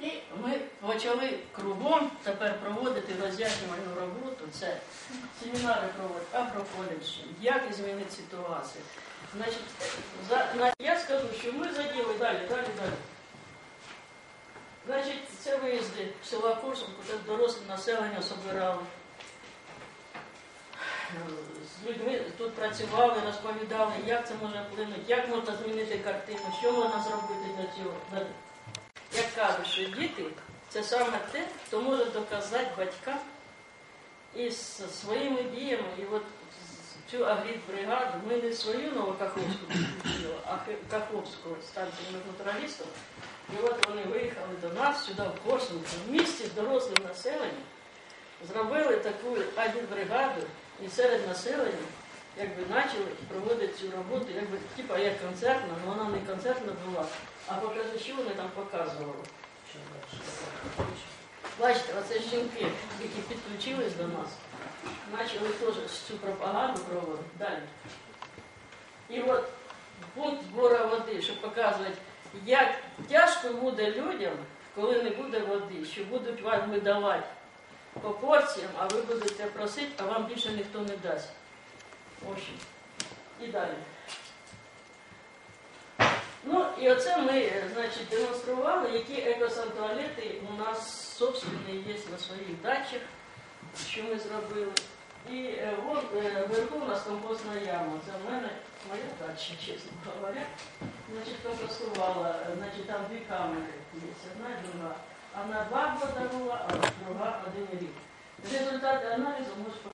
І ми почали кругом тепер проводити роз'яснювальну роботу. Це семінари проводять, а про коледжі, як змінити ситуацію. Значить, за, я скажу, що ми заділи далі, далі, далі. Значить, це виїзди в села Курсенко, де доросле населення собирали. З людьми тут працювали, розповідали, як це може вплинути, як можна змінити картину, що можна зробити для цього. Як що діти це саме те, хто може доказати батькам і своїми діями. І от цю агрібригаду ми не свою Новокаховську включили, а Каховську станцію натуралістів. І от вони виїхали до нас сюди, в Корсунку, в місті з дорослим населенням, зробили таку агрібригаду і серед населення якби почали проводити цю роботу, якби типа як концертна, але вона не концертна була, а покажи, що вони там показували. Бачите, оце жінки, які підключились до нас, почали теж цю пропаганду проводити. Далі. І от пункт збору води, щоб показувати, як тяжко буде людям, коли не буде води, що будуть вам видавати по порціям, а ви будете просити, а вам більше ніхто не дасть. Очень. І далі. Ну, і оце ми, значить, демонстрували, які екосантуалети у нас собственні є на своїх дачах, що ми зробили. І е, от е, вверху у нас компостна яма. Це в мене моя дача, чесно говоря. Значить, компостувала, значить, там дві камери є, одна і друга. Одна два була, а друга один рік. Результати аналізу можеш